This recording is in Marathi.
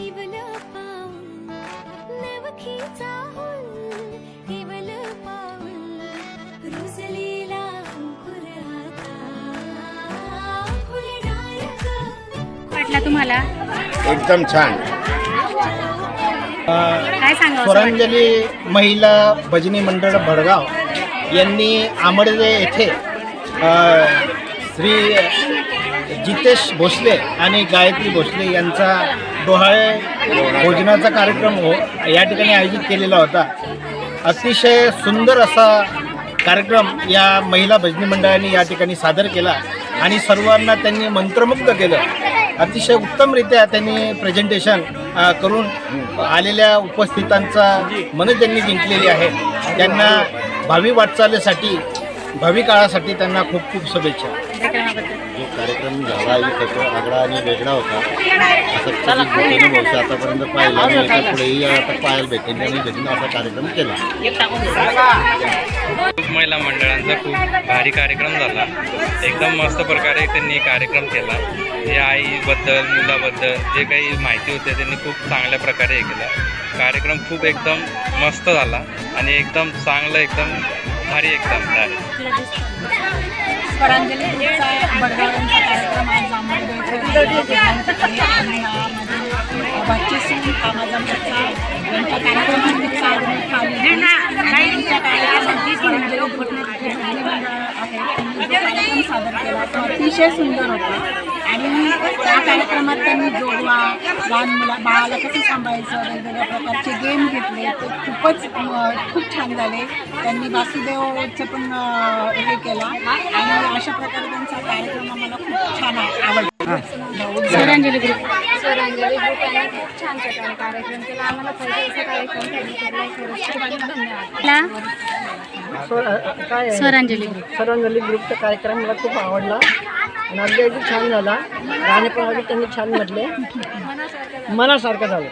इवल इवल रुजलेला वाटला तुम्हाला? एकदम छान. काय सांगा स्वरांजली महिला भजनी मंडळ भडगाव यांनी आमडवे येथे अ, श्री जितेश भोसले आणि गायत्री भोसले यांचा डोहाळे भोजनाचा कार्यक्रम हो या ठिकाणी आयोजित केलेला होता. अतिशय सुंदर असा कार्यक्रम या महिला भजनी मंडळाने या ठिकाणी सादर केला आणि सर्वांना त्यांनी मंत्रमुग्ध केलं. अतिशय उत्तमरित्या त्यांनी प्रेझेंटेशन करून आलेल्या उपस्थितांचा मन त्यांनी जिंकलेली आहे. त्यांना भावी वाटचालीसाठी भावी काळासाठी त्यांना खूप खूप शुभेच्छा. जो कार्यक्रम झाला इथं तो आगळा आणि वेगळा होता. असं कधी आतापर्यंत पाहिला आणि पुढेही आता पाहायला भेटेल. आणि भेटेल असा कार्यक्रम केला. खूप महिला मंडळांचा खूप भारी कार्यक्रम झाला. एकदम मस्त प्रकारे त्यांनी कार्यक्रम केला. या आईबद्दल मुलाबद्दल जे काही माहिती होते त्यांनी खूप चांगल्या प्रकारे हे केलं. कार्यक्रम खूप एकदम मस्त झाला आणि एकदम चांगलं एकदम भारी एकदम झालं स्वरांजली ग्रुपचा बडगावांचा कार्यक्रम आज आंबेडकर इथे आयोजित केला आणि हा माझे बच्चे सिंग हा माझा मुलगा यांच्या कार्यक्रमानिमित्त आज मी खाली आणि त्यांच्या कार्यक्रमात स्वरांजली ग्रुपने जे भजनी मंडळ आहे त्यांनी जो कार्यक्रम सादर केला तो अतिशय सुंदर होता आणि त्यांनी जोडवा लहान मुला बाळाला कसं सांभाळायचं वेगवेगळ्या प्रकारचे गेम घेतले. ते खूपच खूप छान झाले. त्यांनी वासुदेवचं पण हे केला. आणि अशा प्रकारे त्यांचा कार्यक्रम आम्हाला खूप छान आवडला. स्वरांजली ग्रुप स्वरांजली ग्रुपाने खूप छान प्रकारे कार्यक्रम केला. आम्हाला असा कार्यक्रम धन्यवाद स्वरांजली ग्रुप सरांजली ग्रुपचा कार्यक्रम मला खूप आवडला. आणि अगदी अगदी छान झाला. गाणे पण अगदी त्यांनी छान म्हटले. मनासारखं झालं.